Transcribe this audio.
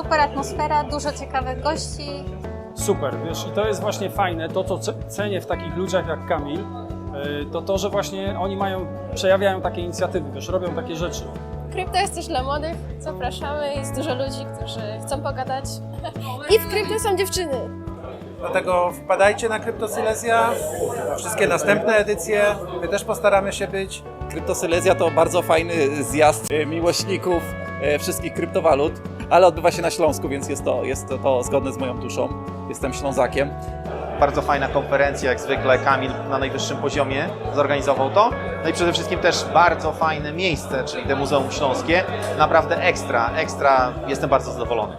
impreza, dużo ciekawych gości. Super, wiesz, i to jest właśnie fajne, to co ce- cenię w takich ludziach jak Kamil, yy, to to, że właśnie oni mają, przejawiają takie inicjatywy, wiesz, robią takie rzeczy. Krypto jest też dla młodych, zapraszamy, jest dużo ludzi, którzy chcą pogadać. I w krypto są dziewczyny. Dlatego wpadajcie na Krypto Silesia, wszystkie następne edycje, my też postaramy się być. Kryptosylezja to bardzo fajny zjazd e, miłośników e, wszystkich kryptowalut, ale odbywa się na Śląsku, więc jest to, jest to, to zgodne z moją duszą. Jestem Ślązakiem. Bardzo fajna konferencja, jak zwykle Kamil na najwyższym poziomie zorganizował to. No i przede wszystkim też bardzo fajne miejsce, czyli te Muzeum Śląskie. Naprawdę ekstra, ekstra, jestem bardzo zadowolony.